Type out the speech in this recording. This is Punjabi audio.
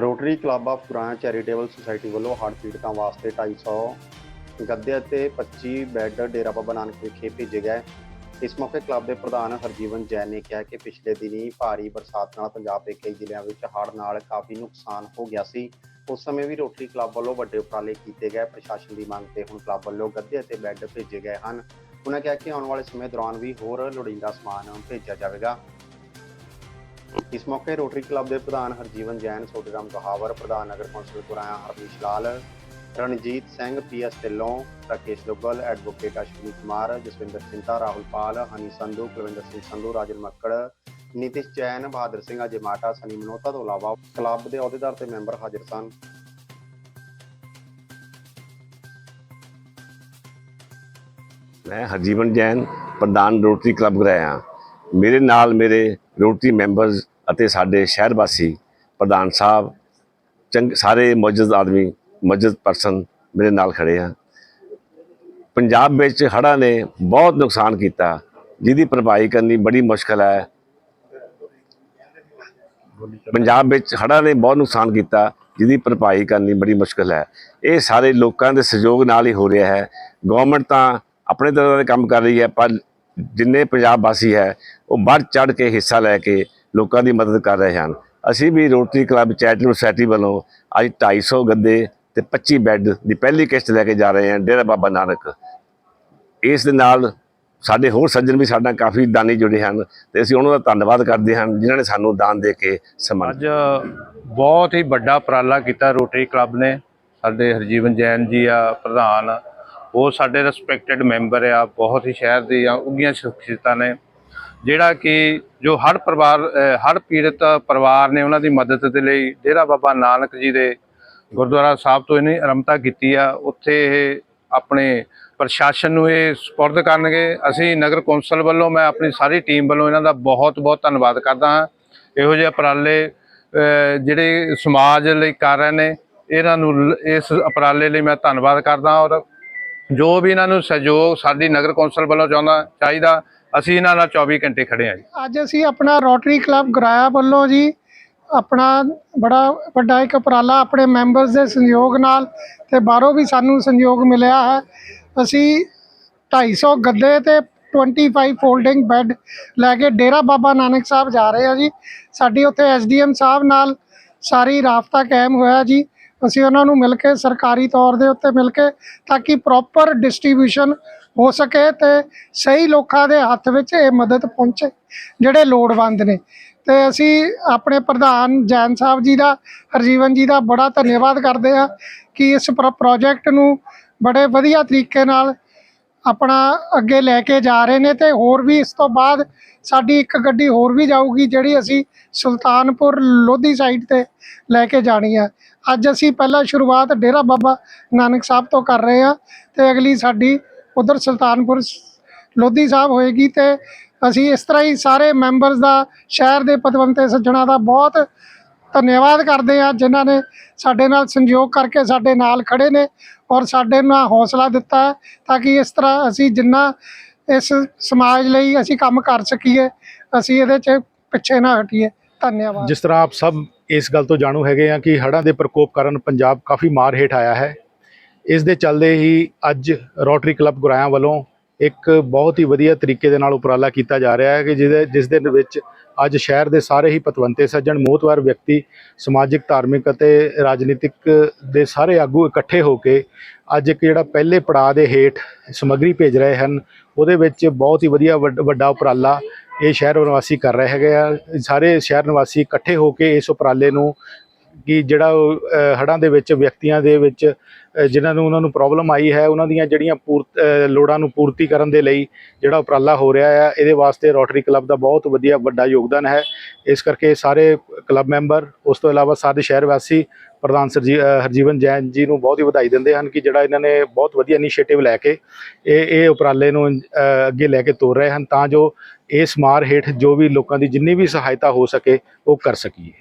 Rotary club of Guraan charitable society ਵੱਲੋਂ ਹੜ੍ਹ ਪੀੜਤਾਂ ਵਾਸਤੇ 250 ਗੱਦੇ ਅਤੇ 25 ਬੈੱਡ ਡੇਰਾ ਬਾਬਾ ਨਾਨਕ ਵਿਖੇ ਭੇਜੇ ਗਏ। ਇਸ ਮੌਕੇ ਕਲੱਬ ਦੇ ਪ੍ਰਧਾਨ ਹਰਜੀਵਨ ਜੈਨ ਨੇ ਕਿਹਾ ਕਿ ਪਿਛਲੇ ਦਿਨੀ ਭਾਰੀ ਬਰਸਾਤ ਨਾਲ ਪੰਜਾਬ ਦੇ ਕਈ ਜ਼ਿਲ੍ਹਿਆਂ ਵਿੱਚ ਹੜ੍ਹ ਨਾਲ ਕਾਫੀ ਨੁਕਸਾਨ ਹੋ ਗਿਆ ਸੀ। ਉਸ ਸਮੇਂ ਵੀ ਰੋਟਰੀ ਕਲੱਬ ਵੱਲੋਂ ਵੱਡੇ ਉਪਰਾਲੇ ਕੀਤੇ ਗਏ। ਪ੍ਰਸ਼ਾਸਨ ਦੀ ਮੰਗ ਤੇ ਹੁਣ ਕਲੱਬ ਵੱਲੋਂ ਗੱਦੇ ਅਤੇ ਬੈੱਡ ਭੇਜੇ ਗਏ ਹਨ। ਉਹਨਾਂ ਕਿਹਾ ਕਿ ਆਉਣ ਵਾਲੇ ਸਮੇਂ ਦੌਰਾਨ ਵੀ ਹੋਰ ਲੋੜੀਂਦਾ ਸਮਾਨ ਭੇਜਿਆ ਜਾਵੇਗਾ। ਇਸ ਮੌਕੇ ਰੋਟਰੀ ਕਲੱਬ ਦੇ ਪ੍ਰਧਾਨ ਹਰਜੀਵਨ ਜੈਨ ਸੋਢੀਰਾਮ ਕਹਾਵਰ, ਪ੍ਰਧਾਨ ਨਗਰ council Guraya Harmish Lal, Ranjit Singh PS Dhillon, Rakesh Duggal, advocate Ashwani Kumar, Jaswinder Sindha Rahul Pal, Honey Sandhu, Kulwinder Singh Sandhu, Rajan Makkar, Nitish Jain Bahadur Singh Ajmata Sunny Manota ਤੋਂ ਇਲਾਵਾ ਕਲੱਬ ਦੇ ਅਹੁਦੇਦਾਰ ਤੇ ਮੈਂਬਰ ਹਾਜ਼ਰ ਸਨ। ਮੈਂ ਹਰਜੀਵਨ ਜੈਨ, ਪ੍ਰਧਾਨ ਰੋਟਰੀ ਕਲੱਬ ਗਰਾਇਆ ਮੇਰੇ ਨਾਲ ਮੇਰੇ ਰੋਟਰੀ ਮੈਂਬਰਸ ਅਤੇ ਸਾਡੇ ਸ਼ਹਿਰ ਵਾਸੀ, ਪ੍ਰਧਾਨ ਸਾਹਿਬ, ਚੰਗ, ਸਾਰੇ ਮੌਜੂਦ ਆਦਮੀ, ਮੌਜੂਦ ਪਰਸਨ ਮੇਰੇ ਨਾਲ ਖੜੇ ਆ। ਪੰਜਾਬ ਵਿੱਚ ਹੜ੍ਹਾਂ ਨੇ ਬਹੁਤ ਨੁਕਸਾਨ ਕੀਤਾ, ਜਿਹਦੀ ਭਰਪਾਈ ਕਰਨੀ ਬੜੀ ਮੁਸ਼ਕਲ ਹੈ। ਪੰਜਾਬ ਵਿੱਚ ਹੜ੍ਹਾਂ ਨੇ ਬਹੁਤ ਨੁਕਸਾਨ ਕੀਤਾ, ਜਿਹਦੀ ਭਰਪਾਈ ਕਰਨੀ ਬੜੀ ਮੁਸ਼ਕਲ ਹੈ। ਇਹ ਸਾਰੇ ਲੋਕਾਂ ਦੇ ਸਹਿਯੋਗ ਨਾਲ ਹੀ ਹੋ ਰਿਹਾ ਹੈ। ਗਵਰਨਮੈਂਟ ਤਾਂ ਆਪਣੇ ਤਰ੍ਹਾਂ ਦੇ ਕੰਮ ਕਰ ਰਹੀ ਹੈ, ਪਰ ਜਿੰਨੇ ਪੰਜਾਬ ਵਾਸੀ ਹੈ, ਉਹ ਵੱਧ ਚੜ ਕੇ ਹਿੱਸਾ ਲੈ ਕੇ ਲੋਕਾਂ ਦੀ ਮਦਦ ਕਰ ਰਹੇ ਹਨ। ਅਸੀਂ ਵੀ ਰੋਟਰੀ ਕਲੱਬ ਚੈਰੀਟੇਬਲ ਸੋਸਾਇਟੀ ਵੱਲੋਂ ਅੱਜ 250 ਗੱਦੇ ਤੇ 25 ਬੈੱਡ ਦੀ ਪਹਿਲੀ ਕਿਸ਼ਤ ਲੈ ਕੇ ਜਾ ਰਹੇ ਹਾਂ, ਡੇਰਾ ਬਾਬਾ ਨਾਨਕ। ਇਸ ਦੇ ਨਾਲ ਸਾਡੇ ਹੋਰ ਸੱਜਣ ਵੀ ਸਾਡਾ ਕਾਫੀ ਦਾਨੀ ਜੁੜੇ ਹਨ ਤੇ ਅਸੀਂ ਉਹਨਾਂ ਦਾ ਧੰਨਵਾਦ ਕਰਦੇ ਹਾਂ, ਜਿਨ੍ਹਾਂ ਨੇ ਸਾਨੂੰ ਦਾਨ ਦੇ ਕੇ ਸਮਾਨ ਅੱਜ ਬਹੁਤ ਹੀ ਵੱਡਾ ਉਪਰਾਲਾ ਕੀਤਾ ਰੋਟਰੀ ਕਲੱਬ ਨੇ। ਸਾਡੇ ਹਰਜੀਵਨ ਜੈਨ ਜੀ ਆ, ਪ੍ਰਧਾਨ ਉਹ ਸਾਡੇ ਰਿਸਪੈਕਟਡ ਮੈਂਬਰ ਆ, ਬਹੁਤ ਹੀ ਸ਼ਹਿਰ ਦੀਆਂ ਉੱਗੀਆਂ ਸ਼ਖਸੀਅਤਾਂ ਨੇ। ਜਿਹੜਾ ਕਿ ਜੋ ਹਰ ਪਰਿਵਾਰ ਹਰ ਪੀੜਤ ਪਰਿਵਾਰ ਨੇ ਉਹਨਾਂ ਦੀ ਮਦਦ ਦੇ ਲਈ ਡੇਰਾ ਬਾਬਾ ਨਾਨਕ ਜੀ ਦੇ ਗੁਰਦੁਆਰਾ ਸਾਹਿਬ ਤੋਂ ਇਹਨੇ ਆਰੰਭਤਾ ਕੀਤੀ ਆ। ਉੱਥੇ ਇਹ ਆਪਣੇ ਪ੍ਰਸ਼ਾਸਨ ਨੂੰ ਇਹ ਸਪੁਰਦ ਕਰਨਗੇ। ਅਸੀਂ ਨਗਰ ਕੌਂਸਲ ਵੱਲੋਂ, ਮੈਂ ਆਪਣੀ ਸਾਰੀ ਟੀਮ ਵੱਲੋਂ ਇਹਨਾਂ ਦਾ ਬਹੁਤ ਬਹੁਤ ਧੰਨਵਾਦ ਕਰਦਾ ਹਾਂ। ਇਹੋ ਜਿਹੇ ਉਪਰਾਲੇ ਜਿਹੜੇ ਸਮਾਜ ਲਈ ਕਰ ਰਹੇ ਨੇ, ਇਹਨਾਂ ਨੂੰ ਇਸ ਉਪਰਾਲੇ ਲਈ ਮੈਂ ਧੰਨਵਾਦ ਕਰਦਾ ਔਰ ਜੋ ਵੀ ਇਹਨਾਂ ਨੂੰ ਸਹਿਯੋਗ ਸਾਡੀ ਨਗਰ ਕੌਂਸਲ ਵੱਲੋਂ ਚਾਹੁੰਦਾ ਚਾਹੀਦਾ, ਅਸੀਂ ਇਹਨਾਂ ਨਾਲ 24 ਘੰਟੇ ਖੜੇ ਹਾਂ ਜੀ। ਅੱਜ ਅਸੀਂ ਆਪਣਾ ਰੋਟਰੀ ਕਲੱਬ ਗਰਾਇਆ ਵੱਲੋਂ ਜੀ, ਆਪਣਾ ਬੜਾ ਵੱਡਾ ਇੱਕ ਉਪਰਾਲਾ ਆਪਣੇ ਮੈਂਬਰਸ ਦੇ ਸਹਿਯੋਗ ਨਾਲ ਤੇ ਬਾਹਰੋਂ ਵੀ ਸਾਨੂੰ ਸਹਿਯੋਗ ਮਿਲਿਆ ਹੈ। ਅਸੀਂ 250 ਗੱਦੇ ਤੇ 25 ਫੋਲਡਿੰਗ ਬੈੱਡ ਲੈ ਕੇ ਡੇਰਾ ਬਾਬਾ ਨਾਨਕ ਸਾਹਿਬ ਜਾ ਰਹੇ ਆ ਜੀ। ਸਾਡੀ ਉੱਥੇ ਐਸਡੀਐਮ ਸਾਹਿਬ ਨਾਲ ਸਾਰੀ ਰਾਬਤਾ ਕਾਇਮ ਹੋਇਆ ਜੀ। ਅਸੀਂ ਉਹਨਾਂ ਨੂੰ ਮਿਲ ਕੇ ਸਰਕਾਰੀ ਤੌਰ ਦੇ ਉੱਤੇ ਮਿਲ ਕੇ ਤਾਂ ਕਿ ਪ੍ਰੋਪਰ ਡਿਸਟ੍ਰੀਬਿਊਸ਼ਨ ਹੋ ਸਕੇ ਤੇ ਸਹੀ ਲੋਕਾਂ ਦੇ ਹੱਥ ਵਿੱਚ ਇਹ ਮਦਦ ਪਹੁੰਚੇ, ਜਿਹੜੇ ਲੋੜਵੰਦ ਨੇ। ਤੇ ਅਸੀਂ ਆਪਣੇ ਪ੍ਰਧਾਨ ਜੈਨ ਸਾਹਿਬ ਜੀ ਦਾ, ਹਰਜੀਵਨ ਜੀ ਦਾ ਬੜਾ ਧੰਨਵਾਦ ਕਰਦੇ ਹਾਂ ਕਿ ਇਸ ਪ੍ਰੋ- ਪ੍ਰੋਜੈਕਟ ਨੂੰ ਬੜੇ ਵਧੀਆ ਤਰੀਕੇ ਨਾਲ ਆਪਣਾ ਅੱਗੇ ਲੈ ਕੇ ਜਾ ਰਹੇ ਨੇ ਤੇ ਹੋਰ ਵੀ ਇਸ ਤੋਂ ਬਾਅਦ ਸਾਡੀ ਇੱਕ ਗੱਡੀ ਹੋਰ ਵੀ ਜਾਊਗੀ ਜਿਹੜੀ ਅਸੀਂ ਸੁਲਤਾਨਪੁਰ ਲੋਧੀ ਸਾਈਡ ਤੇ ਲੈ ਕੇ ਜਾਣੀ ਹੈ ਅੱਜ ਅਸੀਂ ਪਹਿਲਾਂ ਸ਼ੁਰੂਆਤ ਡੇਰਾ ਬਾਬਾ ਨਾਨਕ ਸਾਹਿਬ ਤੋਂ ਕਰ ਰਹੇ ਹਾਂ ਤੇ ਅਗਲੀ ਸਾਡੀ ਉਧਰ ਸੁਲਤਾਨਪੁਰ ਲੋਧੀ ਸਾਹਿਬ ਹੋਏਗੀ ਤੇ ਅਸੀਂ ਇਸ ਤਰ੍ਹਾਂ ਹੀ ਸਾਰੇ ਮੈਂਬਰਸ ਦਾ, ਸ਼ਹਿਰ ਦੇ ਪਤਵੰਤੇ ਸੱਜਣਾ ਦਾ ਬਹੁਤ ਧੰਨਵਾਦ ਕਰਦੇ ਹਾਂ ਜਿਨ੍ਹਾਂ ਨੇ ਸਾਡੇ ਨਾਲ ਸੰਯੋਗ ਕਰਕੇ ਸਾਡੇ ਨਾਲ ਖੜੇ ਨੇ ਔਰ ਸਾਡੇ ਨਾਲ ਹੌਸਲਾ ਦਿੱਤਾ ਹੈ ਤਾਂ ਕਿ ਇਸ ਤਰ੍ਹਾਂ ਅਸੀਂ ਜਿੰਨਾ ਇਸ ਸਮਾਜ ਲਈ ਅਸੀਂ ਕੰਮ ਕਰ ਸਕੀਏ, ਅਸੀਂ ਇਹਦੇ 'ਚ ਪਿੱਛੇ ਨਾ ਹਟੀਏ। ਧੰਨਵਾਦ। ਜਿਸ ਤਰ੍ਹਾਂ ਆਪ ਸਭ ਇਸ ਗੱਲ ਤੋਂ ਜਾਣੂ ਹੈਗੇ ਆ ਕਿ ਹੜ੍ਹਾਂ ਦੇ ਪ੍ਰਕੋਪ ਕਾਰਨ ਪੰਜਾਬ ਕਾਫੀ ਮਾਰ ਹੇਠ ਆਇਆ ਹੈ। ਇਸ ਦੇ ਚੱਲਦੇ ਹੀ ਅੱਜ ਰੋਟਰੀ ਕਲੱਬ ਗੁਰਾਇਆਂ ਵੱਲੋਂ ਇੱਕ ਬਹੁਤ ਹੀ ਵਧੀਆ ਤਰੀਕੇ ਦੇ ਨਾਲ ਉਪਰਾਲਾ ਕੀਤਾ ਜਾ ਰਿਹਾ ਹੈ ਕਿ ਜਿਹਦੇ ਜਿਸ ਦੇ ਵਿੱਚ ਅੱਜ ਸ਼ਹਿਰ ਦੇ ਸਾਰੇ ਹੀ ਪਤਵੰਤੇ ਸੱਜਣ, ਮੋਹਤਵਾਰ ਵਿਅਕਤੀ, ਸਮਾਜਿਕ, ਧਾਰਮਿਕ ਅਤੇ ਰਾਜਨੀਤਿਕ ਦੇ ਸਾਰੇ ਆਗੂ ਇਕੱਠੇ ਹੋ ਕੇ ਅੱਜ ਇੱਕ ਜਿਹੜਾ ਪਹਿਲੇ ਪੜਾਅ ਦੇ ਹੇਠ ਸਮੱਗਰੀ ਭੇਜ ਰਹੇ ਹਨ। ਉਹਦੇ ਵਿੱਚ ਬਹੁਤ ਹੀ ਵਧੀਆ ਵੱਡ- ਵੱਡਾ ਉਪਰਾਲਾ ਇਹ ਸ਼ਹਿਰ ਨਿਵਾਸੀ ਕਰ ਰਹੇ ਹੈਗੇ ਆ। ਸਾਰੇ ਸ਼ਹਿਰ ਨਿਵਾਸੀ ਇਕੱਠੇ ਹੋ ਕੇ ਇਸ ਉਪਰਾਲੇ ਨੂੰ ਕਿ ਜਿਹੜਾ ਉਹ, ਹੜ੍ਹਾਂ ਦੇ ਵਿੱਚ ਵਿਅਕਤੀਆਂ ਦੇ ਵਿੱਚ ਅ, ਜਿਨ੍ਹਾਂ ਨੂੰ ਉਹਨਾਂ ਨੂੰ ਪ੍ਰੋਬਲਮ ਆਈ ਹੈ ਉਹਨਾਂ ਦੀਆਂ ਜਿਹੜੀਆਂ ਪੂਰਤ ਲੋੜਾਂ ਨੂੰ ਪੂਰਤੀ ਕਰਨ ਦੇ ਲਈ ਜਿਹੜਾ ਉਪਰਾਲਾ ਹੋ ਰਿਹਾ ਹੈ ਇਹਦੇ ਵਾਸਤੇ ਰੋਟਰੀ ਕਲੱਬ ਦਾ ਬਹੁਤ ਵਧੀਆ ਵੱਡਾ ਯੋਗਦਾਨ ਹੈ। ਇਸ ਕਰਕੇ ਸਾਰੇ ਕਲੱਬ ਮੈਂਬਰ ਉਸ ਤੋਂ ਇਲਾਵਾ ਸਾਡੇ ਸ਼ਹਿਰ ਵਾਸੀ ਪ੍ਰਧਾਨ ਸਰਜੀ ਹਰਜੀਵਨ ਜੈਨ ਜੀ ਨੂੰ ਬਹੁਤ ਹੀ ਵਧਾਈ ਦਿੰਦੇ ਹਨ ਕਿ ਜਿਹੜਾ ਇਹਨਾਂ ਨੇ ਬਹੁਤ ਵਧੀਆ ਇਨੀਸ਼ੀਏਟਿਵ ਲੈ ਕੇ ਇਹ ਇਹ ਉਪਰਾਲੇ ਨੂੰ ਅੱਗੇ ਲੈ ਕੇ ਤੋਰ ਰਹੇ ਹਨ ਤਾਂ ਜੋ ਇਸ ਮਾਰ ਹੇਠ ਜੋ ਵੀ ਲੋਕਾਂ ਦੀ ਜਿੰਨੀ ਵੀ ਸਹਾਇਤਾ ਹੋ ਸਕੇ ਉਹ ਕਰ ਸਕੀਏ।